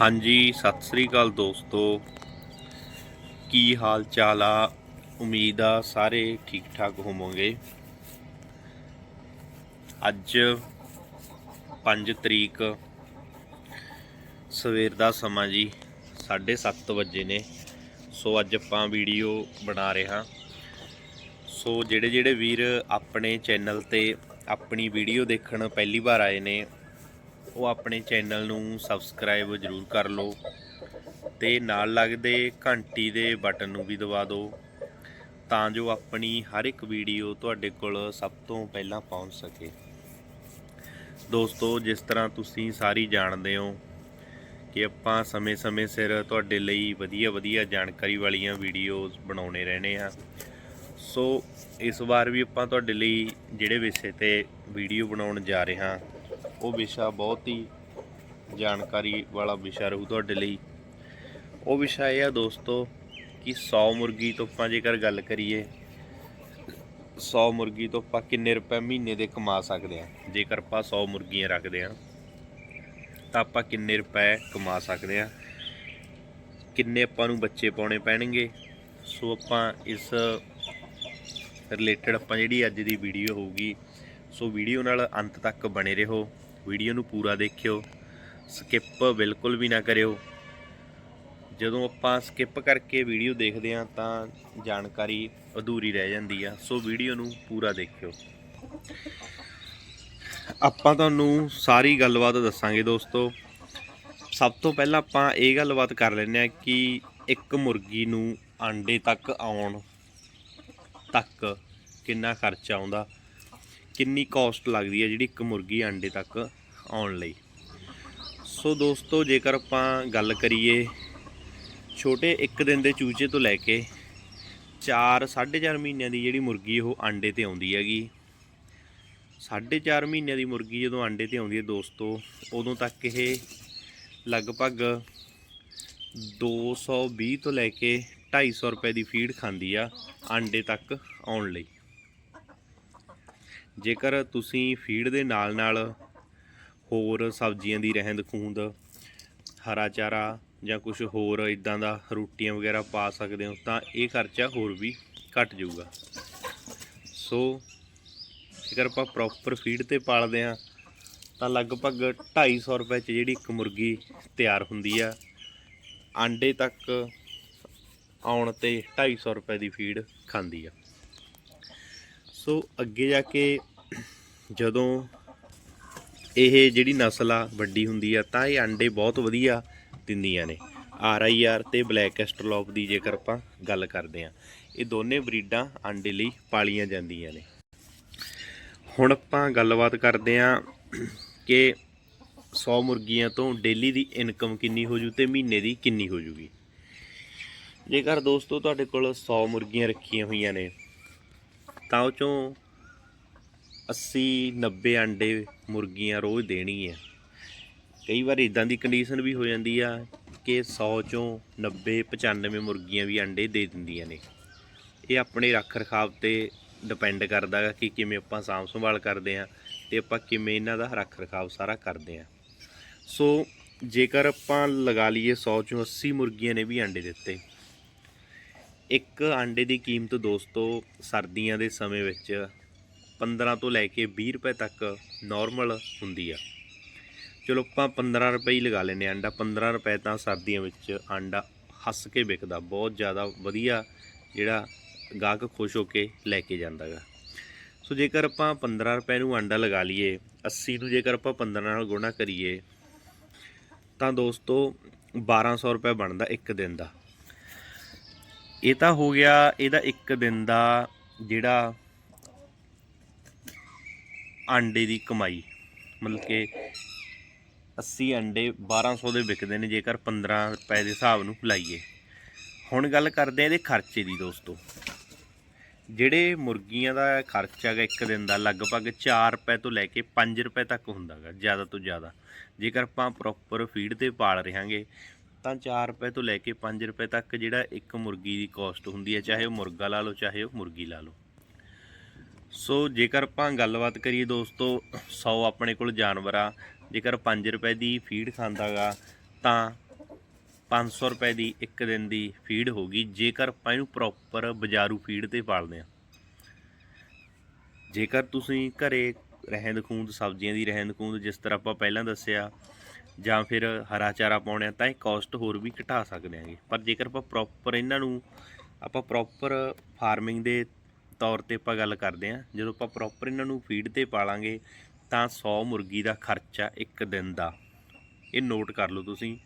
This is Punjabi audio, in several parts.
ਹਾਂਜੀ, ਸਤਿ ਸ੍ਰੀ ਅਕਾਲ ਦੋਸਤੋ। ਕੀ ਹਾਲ ਚਾਲ ਆ? ਉਮੀਦ ਆ ਸਾਰੇ ਠੀਕ ਠਾਕ ਹੋਵੋਗੇ। ਅੱਜ 5 ਤਰੀਕ, ਸਵੇਰ ਦਾ ਸਮਾਂ ਜੀ 7:30 ਵਜੇ ਨੇ। ਸੋ ਅੱਜ ਆਪਾਂ ਵੀਡੀਓ ਬਣਾ ਰਹੇ ਹਾਂ। ਸੋ ਜਿਹੜੇ ਜਿਹੜੇ ਵੀਰ ਆਪਣੇ ਚੈਨਲ ਤੇ ਆਪਣੀ ਵੀਡੀਓ ਦੇਖਣ ਪਹਿਲੀ ਵਾਰ ਆਏ ਨੇ ਉਹ ਆਪਣੇ ਚੈਨਲ ਨੂੰ ਸਬਸਕ੍ਰਾਈਬ ਜ਼ਰੂਰ ਕਰ ਲਓ ਤੇ ਨਾਲ ਲੱਗਦੇ ਘੰਟੀ ਦੇ ਬਟਨ ਨੂੰ ਵੀ ਦਬਾ ਦਿਓ ਤਾਂ ਜੋ ਆਪਣੀ ਹਰ ਇੱਕ ਵੀਡੀਓ ਤੁਹਾਡੇ ਕੋਲ ਸਭ ਤੋਂ ਪਹਿਲਾਂ ਪਹੁੰਚ ਸਕੇ। ਦੋਸਤੋ, ਜਿਸ ਤਰ੍ਹਾਂ ਤੁਸੀਂ ਸਾਰੀ ਜਾਣਦੇ ਹੋ ਕਿ ਆਪਾਂ ਸਮੇਂ-ਸਮੇਂ ਸਿਰ ਤੁਹਾਡੇ ਲਈ ਵਧੀਆ-ਵਧੀਆ ਜਾਣਕਾਰੀ ਵਾਲੀਆਂ ਵੀਡੀਓਜ਼ ਬਣਾਉਣੇ ਰਹਿਣੇ ਆ ਸੋ, ਇਸ ਵਾਰ ਵੀ ਆਪਾਂ ਤੁਹਾਡੇ ਲਈ ਜਿਹੜੇ ਵਿਸ਼ੇ ਤੇ ਵੀਡੀਓ ਬਣਾਉਣ ਜਾ ਰਹੇ ਹਾਂ ਉਹ ਵਿਸ਼ਾ ਬਹੁਤ ਹੀ ਜਾਣਕਾਰੀ ਵਾਲਾ ਵਿਸ਼ਾ ਰਹੂ ਤੁਹਾਡੇ ਲਈ। ਉਹ ਵਿਸ਼ਾ ਇਹ ਆ ਦੋਸਤੋ ਕਿ 100 ਮੁਰਗੀ ਤੋਂ ਆਪਾਂ ਜੇਕਰ ਗੱਲ ਕਰੀਏ 100 ਮੁਰਗੀ ਤੋਂ ਆਪਾਂ ਕਿੰਨੇ ਰੁਪਏ ਮਹੀਨੇ ਦੇ ਕਮਾ ਸਕਦੇ ਆ ਜੇਕਰ ਆਪਾਂ 100 ਮੁਰਗੀਆਂ ਰੱਖਦੇ ਆ ਤਾਂ ਆਪਾਂ ਕਿੰਨੇ ਰੁਪਏ ਕਮਾ ਸਕਦੇ ਆ ਕਿੰਨੇ ਆਪਾਂ ਨੂੰ ਬੱਚੇ ਪਾਉਣੇ ਪੈਣਗੇ? ਸੋ ਆਪਾਂ ਇਸ ਰਿਲੇਟਡ ਆਪਾਂ ਜਿਹੜੀ ਅੱਜ ਦੀ ਵੀਡੀਓ ਹੋਊਗੀ, ਸੋ ਵੀਡੀਓ ਨਾਲ ਅੰਤ ਤੱਕ ਬਣੇ ਰਹੋ। ਵੀਡੀਓ ਨੂੰ ਪੂਰਾ ਦੇਖਿਓ ਸਕਿਪ ਬਿਲਕੁਲ ਵੀ ਨਾ ਕਰਿਓ। ਜਦੋਂ ਆਪਾਂ ਸਕਿਪ ਕਰਕੇ ਵੀਡੀਓ ਦੇਖਦੇ ਹਾਂ ਤਾਂ ਜਾਣਕਾਰੀ ਅਧੂਰੀ ਰਹਿ ਜਾਂਦੀ ਆ, ਸੋ ਵੀਡੀਓ ਨੂੰ ਪੂਰਾ ਦੇਖਿਓ। ਆਪਾਂ ਤੁਹਾਨੂੰ ਸਾਰੀ ਗੱਲਬਾਤ ਦੱਸਾਂਗੇ ਦੋਸਤੋ। ਸਭ ਤੋਂ ਪਹਿਲਾਂ ਆਪਾਂ ਇਹ ਗੱਲਬਾਤ ਕਰ ਲੈਂਦੇ ਆ ਕਿ ਇੱਕ ਮੁਰਗੀ ਨੂੰ ਆਂਡੇ ਤੱਕ ਆਉਣ ਤੱਕ ਕਿੰਨਾ ਖਰਚਾ ਆਉਂਦਾ। ਕਿੰਨੀ ਕਾਸਟ ਲੱਗਦੀ ਹੈ ਜਿਹੜੀ ਇੱਕ ਮੁਰਗੀ ਆਂਡੇ ਤੱਕ ਆਉਣ ਲਈ? ਸੋ ਦੋਸਤੋ, ਜੇਕਰ ਆਪਾਂ ਗੱਲ ਕਰੀਏ ਛੋਟੇ ਇੱਕ ਦਿਨ ਦੇ ਚੂਚੇ ਤੋਂ ਲੈ ਕੇ 4 4.5 ਮਹੀਨਿਆਂ ਦੀ ਜਿਹੜੀ ਮੁਰਗੀ ਉਹ ਆਂਡੇ ਤੇ ਆਉਂਦੀ ਹੈਗੀ। 4.5 ਮਹੀਨਿਆਂ ਦੀ ਮੁਰਗੀ ਜਦੋਂ ਆਂਡੇ ਤੇ ਆਉਂਦੀ ਹੈ ਦੋਸਤੋ, ਉਦੋਂ ਤੱਕ ਇਹ ਲਗਭਗ 220 ਤੋਂ ਲੈ ਕੇ 250 ਰੁਪਏ ਦੀ ਫੀਡ ਖਾਂਦੀ ਆ ਆਂਡੇ ਤੱਕ ਆਉਣ ਲਈ। ਜੇਕਰ ਤੁਸੀਂ ਫੀਡ ਦੇ ਨਾਲ ਨਾਲ ਹੋਰ ਸਬਜ਼ੀਆਂ ਦੀ ਰਹਿੰਦ ਖੂੰਦ ਹਰਾ ਚਾਰਾ ਜਾਂ ਕੁਝ ਹੋਰ ਇਦਾਂ ਦਾ ਰੋਟੀਆਂ ਵਗੈਰਾ ਪਾ ਸਕਦੇ ਹੋ, ਤਾਂ ਇਹ ਖਰਚਾ ਹੋਰ ਵੀ ਘਟ ਜਾਊਗਾ। ਸੋ, ਜੇਕਰ ਆਪਾਂ ਪ੍ਰੋਪਰ ਫੀਡ ਤੇ ਪਾਲਦੇ ਆ ਤਾਂ ਲਗਭਗ 250 ਰੁਪਏ ਚ ਜਿਹੜੀ ਇੱਕ ਮੁਰਗੀ ਤਿਆਰ ਹੁੰਦੀ ਆ, ਆਂਡੇ ਤੱਕ ਆਉਣ ਤੇ 250 ਰੁਪਏ ਦੀ ਫੀਡ ਖਾਂਦੀ ਆ। ਸੋ ਅੱਗੇ ਜਾ ਕੇ ਜਦੋਂ ਇਹ ਜਿਹੜੀ ਨਸਲ ਆ ਵੱਡੀ ਹੁੰਦੀ ਆ, ਤਾਂ ਇਹ ਆਂਡੇ ਬਹੁਤ ਵਧੀਆ ਦਿੰਦੀਆਂ ਨੇ। ਆਰ ਆਈ ਆਰ ਤੇ ਬਲੈਕ ਐਸਟਰਲੋਪ ਦੀ ਜੇਕਰ ਆਪਾਂ ਗੱਲ ਕਰਦੇ ਆ, ਇਹ ਦੋਨੇ ਬਰੀਡਾਂ ਆਂਡੇ ਲਈ ਪਾਲੀਆਂ ਜਾਂਦੀਆਂ ਨੇ। ਹੁਣ ਆਪਾਂ ਗੱਲਬਾਤ ਕਰਦੇ ਆ ਕਿ 100 ਮੁਰਗੀਆਂ ਤੋਂ ਡੇਲੀ ਦੀ ਇਨਕਮ ਕਿੰਨੀ ਹੋ ਜੂ ਤੇ ਮਹੀਨੇ ਦੀ ਕਿੰਨੀ ਹੋ ਜੂਗੀ। ਜੇਕਰ ਦੋਸਤੋ ਤੁਹਾਡੇ ਕੋਲ 100 ਮੁਰਗੀਆਂ ਰੱਖੀਆਂ ਹੋਈਆਂ ਨੇ ਤਾਂ ਉਹ ਚੋਂ 80 90 ਅੰਡੇ ਮੁਰਗੀਆਂ ਰੋਜ਼ ਦੇਣੀ ਹੈ ਕਈ ਵਾਰ ਇਦਾਂ ਦੀ ਕੰਡੀਸ਼ਨ ਵੀ ਹੋ ਜਾਂਦੀ ਆ ਕਿ 100 ਚੋਂ 90 95 ਮੁਰਗੀਆਂ ਵੀ ਅੰਡੇ ਦੇ ਦਿੰਦੀਆਂ ਨੇ। ਇਹ ਆਪਣੇ ਰੱਖ ਰਖਾਵ ਤੇ ਡਿਪੈਂਡ ਕਰਦਾ ਹੈ ਕਿ ਕਿਵੇਂ ਆਪਾਂ ਸਾਂਭ ਸੰਭਾਲ ਕਰਦੇ ਆ ਤੇ ਆਪਾਂ ਕਿਵੇਂ ਇਹਨਾਂ ਦਾ ਰੱਖ ਰਖਾਵ ਸਾਰਾ ਕਰਦੇ ਆ। ਸੋ ਜੇਕਰ ਆਪਾਂ ਲਗਾ ਲਈਏ 100 ਚੋਂ 80 ਮੁਰਗੀਆਂ ਨੇ ਵੀ ਅੰਡੇ ਦਿੱਤੇ ਇੱਕ ਆਂਡੇ ਦੀ ਕੀਮਤ ਦੋਸਤੋ ਸਰਦੀਆਂ ਦੇ ਸਮੇਂ ਵਿੱਚ 15 ਤੋਂ ਲੈ ਕੇ 20 ਰੁਪਏ ਤੱਕ ਨਾਰਮਲ ਹੁੰਦੀ ਆ। ਚਲੋ ਆਪਾਂ 15 ਰੁਪਏ ਹੀ ਲਗਾ ਲੈਨੇ ਆਂਡਾ। 15 ਰੁਪਏ ਤਾਂ ਸਰਦੀਆਂ ਵਿੱਚ ਆਂਡਾ ਹੱਸ ਕੇ ਵਿਕਦਾ, ਬਹੁਤ ਜ਼ਿਆਦਾ ਵਧੀਆ ਜਿਹੜਾ ਗਾਹਕ ਖੁਸ਼ ਹੋ ਕੇ ਲੈ ਕੇ ਜਾਂਦਾਗਾ ਸੋ ਜੇਕਰ ਆਪਾਂ 15 ਰੁਪਏ ਨੂੰ ਆਂਡਾ ਲਗਾ ਲਈਏ 80 ਨੂੰ ਜੇਕਰ ਆਪਾਂ 15 ਨਾਲ ਗੁਣਾ ਕਰੀਏ, ਤਾਂ ਦੋਸਤੋ 1200 ਰੁਪਏ ਬਣਦਾ ਇੱਕ ਦਿਨ ਦਾ। ਇਹ ਤਾਂ ਹੋ ਗਿਆ ਇਹਦਾ ਇੱਕ ਦਿਨ ਦਾ ਜਿਹੜਾ ਆਂਡੇ ਦੀ ਕਮਾਈ। ਮਤਲਬ ਕਿ 80 ਅੰਡੇ 1200 ਦੇ ਵਿਕਦੇ ਨੇ, ਜੇਕਰ 15 ਰੁਪਏ ਦੇ ਹਿਸਾਬ ਨੂੰ ਲਾਈਏ। ਹੁਣ ਗੱਲ ਕਰਦੇ ਆ ਇਹਦੇ ਖਰਚੇ ਦੀ ਦੋਸਤੋ। ਜਿਹੜੇ ਮੁਰਗੀਆਂ ਦਾ ਖਰਚਾ ਹੈਗਾ ਇੱਕ ਦਿਨ ਦਾ, ਲਗਭਗ 4 ਰੁਪਏ ਤੋਂ ਲੈ ਕੇ 5 ਰੁਪਏ ਤੱਕ ਹੁੰਦਾਗਾ, ਜ਼ਿਆਦਾ ਤੋਂ ਜ਼ਿਆਦਾ। ਜੇਕਰ ਆਪਾਂ ਪ੍ਰੋਪਰ ਫੀਡ ਤੇ ਪਾਲ ਰਹਾਂਗੇ ਤਾਂ 4 ਰੁਪਏ ਤੋਂ ਲੈ ਕੇ 5 ਰੁਪਏ ਤੱਕ ਜਿਹੜਾ ਇੱਕ ਮੁਰਗੀ ਦੀ ਕੋਸਟ ਹੁੰਦੀ ਹੈ, ਚਾਹੇ ਉਹ ਮੁਰਗਾ ਲਾ ਲਓ, ਚਾਹੇ ਉਹ ਮੁਰਗੀ ਲਾ ਲਓ। ਸੋ ਜੇਕਰ ਆਪਾਂ ਗੱਲਬਾਤ ਕਰੀਏ ਦੋਸਤੋ 100 ਆਪਣੇ ਕੋਲ ਜਾਨਵਰ ਆ, ਜੇਕਰ 5 ਰੁਪਏ ਦੀ ਫੀਡ ਖਾਂਦਾਗਾ ਤਾਂ 500 ਰੁਪਏ ਦੀ ਇੱਕ ਦਿਨ ਦੀ ਫੀਡ ਹੋਗੀ ਜੇਕਰ ਆਪਾਂ ਇਹਨੂੰ ਪ੍ਰੋਪਰ ਬਾਜ਼ਾਰੂ ਫੀਡ ਤੇ ਪਾਲਦੇ ਆ ਜੇਕਰ ਤੁਸੀਂ ਘਰੇ ਰਹਿੰਦ ਖੂੰਦ ਸਬਜ਼ੀਆਂ ਦੀ ਰਹਿੰਦ ਖੂੰਦ ਜਿਸ ਤਰ੍ਹਾਂ ਆਪਾਂ ਪਹਿਲਾਂ ਦੱਸਿਆ ਜਾਂ ਫਿਰ ਹਰਾ ਚਾਰਾ ਪਾਉਣੇ ਆ, ਤਾਂ ਇਹ ਕਾਸਟ ਹੋਰ ਵੀ ਘਟਾ ਸਕਦੇ ਆਂਗੇ ਪਰ ਜੇਕਰ ਆਪਾਂ ਪ੍ਰੋਪਰ ਇਹਨਾਂ ਨੂੰ, ਆਪਾਂ ਪ੍ਰੋਪਰ ਫਾਰਮਿੰਗ ਦੇ ਤੌਰ ਤੇ ਆਪਾਂ ਗੱਲ ਕਰਦੇ ਆ ਜਦੋਂ ਆਪਾਂ ਪ੍ਰੋਪਰ ਇਹਨਾਂ ਨੂੰ ਫੀਡ ਤੇ ਪਾਲਾਂਗੇ, ਤਾਂ 100 ਮੁਰਗੀ ਦਾ ਖਰਚਾ ਇੱਕ ਦਿਨ ਦਾ। ਇਹ ਨੋਟ ਕਰ ਲਓ ਤੁਸੀਂ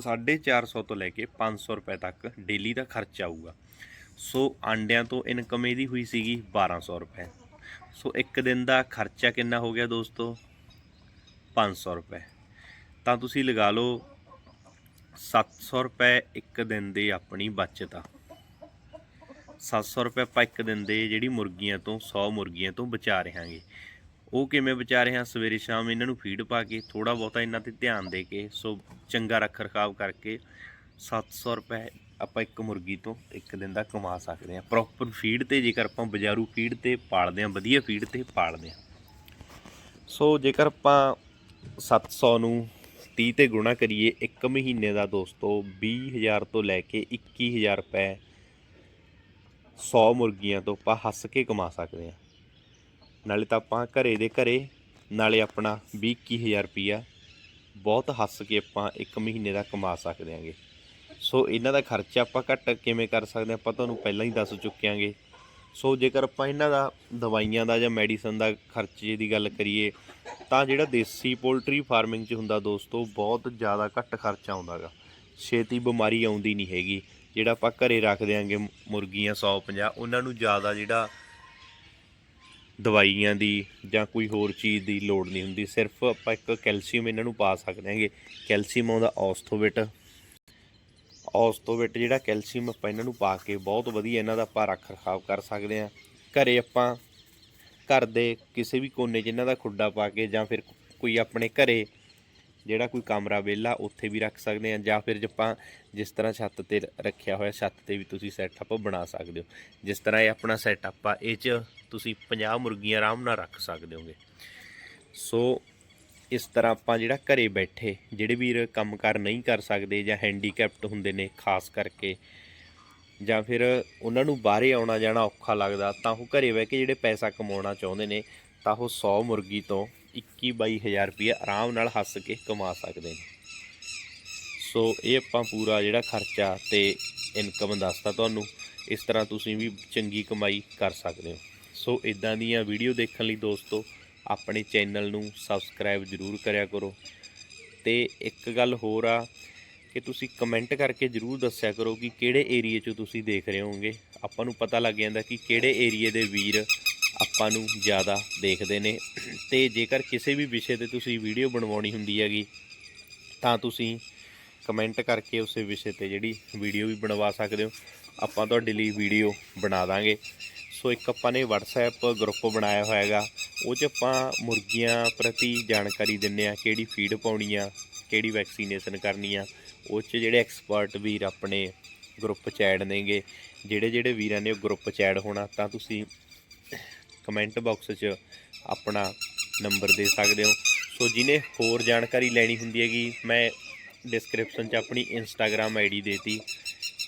450 ਤੋਂ ਲੈ ਕੇ 500 ਰੁਪਏ ਤੱਕ ਡੇਲੀ ਦਾ ਖਰਚਾ ਆਊਗਾ। ਸੋ ਆਂਡਿਆਂ ਤੋਂ ਇਨਕਮ ਇਹਦੀ ਹੋਈ ਸੀਗੀ 1200 ਰੁਪਏ। ਸੋ ਇੱਕ ਦਿਨ ਦਾ ਖਰਚਾ ਕਿੰਨਾ ਹੋ ਗਿਆ ਦੋਸਤੋ? 500 ਰੁਪਏ। ਤਾਂ ਤੁਸੀਂ ਲਗਾ ਲਓ 700 ਰੁਪਏ ਇੱਕ ਦਿਨ ਦੇ ਆਪਣੀ ਬਚਤ ਆ। 700 ਰੁਪਏ ਆਪਾਂ ਇੱਕ ਦਿਨ ਦੇ ਜਿਹੜੀ ਮੁਰਗੀਆਂ ਤੋਂ 100 ਮੁਰਗੀਆਂ ਤੋਂ ਬਚਾ ਰਹਾਂਗੇ। ਉਹ ਕਿਵੇਂ ਬਚਾ ਰਹੇ ਹਾਂ ਸਵੇਰੇ ਸ਼ਾਮ ਇਹਨਾਂ ਨੂੰ ਫੀਡ ਪਾ ਕੇ ਥੋੜਾ ਬਹੁਤਾ ਇਹਨਾਂ ਤੇ ਧਿਆਨ ਦੇ ਕੇ, ਸੋ ਚੰਗਾ ਰੱਖ ਰਖਾਵ ਕਰਕੇ 700 ਰੁਪਏ ਆਪਾਂ ਇੱਕ ਮੁਰਗੀ ਤੋਂ ਇੱਕ ਦਿਨ ਦਾ ਕਮਾ ਸਕਦੇ ਹਾਂ ਪ੍ਰੋਪਰ ਫੀਡ ਤੇ ਜੇਕਰ ਆਪਾਂ ਬਾਜ਼ਾਰੂ ਫੀਡ ਤੇ ਪਾਲਦੇ ਹਾਂ ਵਧੀਆ ਫੀਡ ਤੇ ਪਾਲਦੇ ਹਾਂ ਸੋ ਜੇਕਰ ਆਪਾਂ 700 ਨੂੰ 30 ਤੇ ਗੁਣਾ ਕਰੀਏ ਇੱਕ ਮਹੀਨੇ ਦਾ ਦੋਸਤੋ 20000 ਤੋਂ ਲੈ ਕੇ 21000 ਰੁਪਏ 100 ਮੁਰਗੀਆਂ ਤੋਂ ਆਪਾਂ ਹੱਸ ਕੇ ਕਮਾ ਸਕਦੇ ਹਾਂ। ਨਾਲੇ ਤਾਂ ਆਪਾਂ ਘਰੇ ਦੇ ਘਰੇ, ਨਾਲੇ ਆਪਣਾ 20 21000 ਰੁਪਈਆ ਬਹੁਤ ਹੱਸ ਕੇ ਆਪਾਂ ਇੱਕ ਮਹੀਨੇ ਦਾ ਕਮਾ ਸਕਦੇ ਹਾਂਗੇ। ਸੋ ਇਹਨਾਂ ਦਾ ਖਰਚਾ ਆਪਾਂ ਘੱਟ ਕਿਵੇਂ ਕਰ ਸਕਦੇ ਹਾਂ, ਆਪਾਂ ਤੁਹਾਨੂੰ ਪਹਿਲਾਂ ਹੀ ਦੱਸ ਚੁੱਕਿਆਂਗੇ ਸੋ ਜੇਕਰ ਆਪਾਂ ਇਹਨਾਂ ਦਾ, ਦਵਾਈਆਂ ਦਾ ਜਾਂ ਮੈਡੀਸਨ ਦਾ ਖਰਚੇ ਦੀ ਗੱਲ ਕਰੀਏ, ਤਾਂ ਜਿਹੜਾ ਦੇਸੀ ਪੋਲਟਰੀ ਫਾਰਮਿੰਗ 'ਚ ਹੁੰਦਾ ਦੋਸਤੋ, ਬਹੁਤ ਜ਼ਿਆਦਾ ਘੱਟ ਖਰਚਾ ਆਉਂਦਾਗਾ। ਛੇਤੀ ਬਿਮਾਰੀ ਆਉਂਦੀ ਨਹੀਂ ਹੈਗੀ। ਜਿਹੜਾ ਆਪਾਂ ਘਰੇ ਰੱਖ ਦਿਆਂਗੇ ਮੁਰਗੀਆਂ 150 ਉਹਨਾਂ ਨੂੰ ਜ਼ਿਆਦਾ ਜਿਹੜਾ ਦਵਾਈਆਂ ਦੀ ਜਾਂ ਕੋਈ ਹੋਰ ਚੀਜ਼ ਦੀ ਲੋੜ ਨਹੀਂ ਹੁੰਦੀ। ਸਿਰਫ ਆਪਾਂ ਇੱਕ ਕੈਲਸ਼ੀਅਮ ਇਹਨਾਂ ਨੂੰ ਪਾ ਸਕਦੇ ਹਾਂਗੇ। ਕੈਲਸ਼ੀਅਮ ਆਉਂਦਾ ਔਸਥੋਵਿਟ ਔਸਥੋਵਿਟ ਜਿਹੜਾ ਕੈਲਸ਼ੀਅਮ ਆਪਾਂ ਇਹਨਾਂ ਨੂੰ ਪਾ ਕੇ ਬਹੁਤ ਵਧੀਆ ਇਹਨਾਂ ਦਾ ਆਪਾਂ ਰੱਖ ਰਖਾਵ ਕਰ ਸਕਦੇ ਹਾਂ। ਘਰੇ ਆਪਾਂ ਘਰ ਦੇ ਕਿਸੇ ਵੀ ਕੋਨੇ 'ਚ ਇਹਨਾਂ ਦਾ ਖੁੱਡਾ ਪਾ ਕੇ ਜਾਂ ਫਿਰ ਕੋਈ ਆਪਣੇ ਘਰੇ ਜਿਹੜਾ ਕੋਈ ਕਮਰਾ, ਵਿਹਲਾ ਉੱਥੇ ਵੀ ਰੱਖ ਸਕਦੇ ਹਾਂ ਜਾਂ ਫਿਰ ਜੇ ਆਪਾਂ ਜਿਸ ਤਰ੍ਹਾਂ ਛੱਤ ਤੇ ਰੱਖਿਆ ਹੋਇਆ ਛੱਤ ਤੇ ਵੀ ਤੁਸੀਂ ਸੈਟਅਪ ਬਣਾ ਸਕਦੇ ਹੋ। ਜਿਸ ਤਰ੍ਹਾਂ ਇਹ ਆਪਣਾ ਸੈਟਅਪ ਆ, ਇਹ 'ਚ ਤੁਸੀਂ 50 ਮੁਰਗੀਆਂ ਆਰਾਮ ਨਾਲ ਰੱਖ ਸਕਦੇ ਹੋਗੇ। ਸੋ ਇਸ ਤਰ੍ਹਾਂ ਆਪਾਂ ਜਿਹੜਾ ਘਰੇ ਬੈਠੇ ਜਿਹੜੇ ਵੀਰ ਕੰਮਕਾਰ ਨਹੀਂ ਕਰ ਸਕਦੇ ਜਾਂ ਹੈਂਡੀਕੈਪਟ ਹੁੰਦੇ ਨੇ, ਖਾਸ ਕਰਕੇ, ਜਾਂ ਫਿਰ ਉਹਨਾਂ ਨੂੰ ਬਾਹਰੇ ਆਉਣਾ ਜਾਣਾ ਔਖਾ ਲੱਗਦਾ, ਤਾਂ ਉਹ ਘਰੇ ਬਹਿ ਕੇ ਜਿਹੜੇ ਪੈਸਾ ਕਮਾਉਣਾ ਚਾਹੁੰਦੇ ਨੇ, ਤਾਂ ਉਹ 100 ਮੁਰਗੀ ਤੋਂ 21 22000 ਰੁਪਏ ਆਰਾਮ ਨਾਲ ਹੱਸ ਕੇ ਕਮਾ ਸਕਦੇ ਨੇ। ਸੋ ਇਹ ਆਪਾਂ ਪੂਰਾ ਜਿਹੜਾ ਖਰਚਾ ਤੇ ਇਨਕਮ ਦੱਸਤਾ ਤੁਹਾਨੂੰ, ਇਸ ਤਰ੍ਹਾਂ ਤੁਸੀਂ ਵੀ ਚੰਗੀ ਕਮਾਈ ਕਰ ਸਕਦੇ ਹੋ। ਸੋ ਇਦਾਂ ਦੀਆਂ ਵੀਡੀਓ ਦੇਖਣ ਲਈ ਦੋਸਤੋ ਆਪਣੇ ਚੈਨਲ ਨੂੰ ਸਬਸਕ੍ਰਾਈਬ ਜ਼ਰੂਰ ਕਰਿਆ ਕਰੋ। ਤੇ ਇੱਕ ਗੱਲ ਹੋਰ ਆ ਕਿ ਤੁਸੀਂ ਕਮੈਂਟ ਕਰਕੇ ਜ਼ਰੂਰ ਦੱਸਿਆ ਕਰੋ ਕਿ ਕਿਹੜੇ ਏਰੀਏ 'ਚੋਂ ਤੁਸੀਂ ਦੇਖ ਰਹੇ ਹੋਗੇ ਆਪਾਂ ਨੂੰ ਪਤਾ ਲੱਗ ਜਾਂਦਾ ਕਿ ਕਿਹੜੇ ਏਰੀਏ ਦੇ ਵੀਰ ਆਪਾਂ ਨੂੰ ਜ਼ਿਆਦਾ ਦੇਖਦੇ ਨੇ। ਤੇ ਜੇਕਰ ਕਿਸੇ ਵੀ ਵਿਸ਼ੇ ਤੇ ਤੁਸੀਂ ਵੀਡੀਓ ਬਣਵਾਉਣੀ ਹੁੰਦੀ ਹੈਗੀ, ਤਾਂ ਤੁਸੀਂ ਕਮੈਂਟ ਕਰਕੇ ਉਸੇ ਵਿਸ਼ੇ ਤੇ ਜਿਹੜੀ ਵੀਡੀਓ ਵੀ ਬਣਵਾ ਸਕਦੇ ਹੋ। ਆਪਾਂ ਤੁਹਾਡੇ ਲਈ ਵੀਡੀਓ ਬਣਾ ਦਾਂਗੇ। ਸੋ ਇੱਕ ਆਪਾਂ ਨੇ WhatsApp ਗਰੁੱਪ ਬਣਾਇਆ ਹੋਇਆ ਹੈਗਾ ਉਹ 'ਚ ਆਪਾਂ ਮੁਰਗੀਆਂ ਪ੍ਰਤੀ ਜਾਣਕਾਰੀ ਦਿੰਨੇ ਆ, ਕਿਹੜੀ ਫੀਡ ਪਾਉਣੀ ਆ, ਕਿਹੜੀ ਵੈਕਸੀਨੇਸ਼ਨ ਕਰਨੀ ਆ, ਉਹ 'ਚ ਜਿਹੜੇ ਐਕਸਪਰਟ ਵੀਰ ਆਪਣੇ ਗਰੁੱਪ 'ਚ ਐਡ ਨੇਗੇ, ਜਿਹੜੇ ਜਿਹੜੇ ਵੀਰਾਂ ਨੇ ਉਹ ਗਰੁੱਪ 'ਚ ਐਡ ਹੋਣਾ, ਤਾਂ ਤੁਸੀਂ ਕਮੈਂਟ ਬਾਕਸ 'ਚ ਆਪਣਾ ਨੰਬਰ ਦੇ ਸਕਦੇ ਹੋ। ਸੋ ਜਿਹਨੇ ਹੋਰ ਜਾਣਕਾਰੀ ਲੈਣੀ ਹੁੰਦੀ ਹੈਗੀ, ਮੈਂ ਡਿਸਕ੍ਰਿਪਸ਼ਨ 'ਚ ਆਪਣੀ ਇੰਸਟਾਗ੍ਰam ਆਈਡੀ ਦੇਤੀ।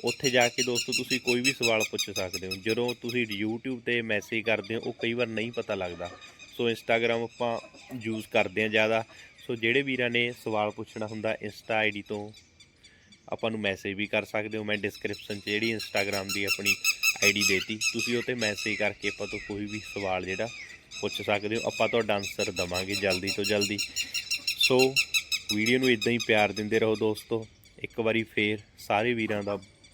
ਉੱਥੇ ਜਾ ਕੇ ਦੋਸਤੋ ਤੁਸੀਂ ਕੋਈ ਵੀ ਸਵਾਲ ਪੁੱਛ ਸਕਦੇ ਹੋ। ਜਦੋਂ ਤੁਸੀਂ YouTube ਤੇ ਮੈਸੇਜ ਕਰਦੇ ਹੋ, ਉਹ ਕਈ ਵਾਰ ਨਹੀਂ ਪਤਾ ਲੱਗਦਾ। ਸੋ ਇੰਸਟਾਗ੍ਰam ਆਪਾਂ ਯੂਜ਼ ਕਰਦੇ ਹਾਂ ਜ਼ਿਆਦਾ। ਸੋ ਜਿਹੜੇ ਵੀਰਾਂ ਨੇ ਸਵਾਲ ਪੁੱਛਣਾ ਹੁੰਦਾ ਇੰਸਟਾ ਆਈਡੀ ਤੋਂ ਆਪਾਂ ਨੂੰ ਮੈਸੇਜ ਵੀ ਕਰ ਸਕਦੇ ਹੋ। ਮੈਂ ਡਿਸਕ੍ਰਿਪਸ਼ਨ 'ਚ ਜਿਹੜੀ ਇੰਸਟਾਗ੍ਰam ਦੀ ਆਪਣੀ ਆਈਡੀ ਦੇਤੀ, ਤੁਸੀਂ ਉਹ ਤੇ ਮੈਸੇਜ ਕਰਕੇ ਆਪਾਂ ਤੋਂ ਕੋਈ ਵੀ ਸਵਾਲ ਜਿਹੜਾ ਪੁੱਛ ਸਕਦੇ ਹੋ। ਆਪਾਂ ਤੁਹਾਡਾ ਆਨਸਰ ਦਵਾਂਗੇ ਜਲਦੀ ਤੋਂ ਜਲਦੀ। ਸੋ ਵੀਡੀਓ ਨੂੰ ਇਦਾਂ ਹੀ ਪਿਆਰ ਦਿੰਦੇ ਰਹੋ ਦੋਸਤੋ। ਇੱਕ ਵਾਰੀ ਫੇਰ ਸਾਰੇ ਵੀਰਾਂ ਦਾ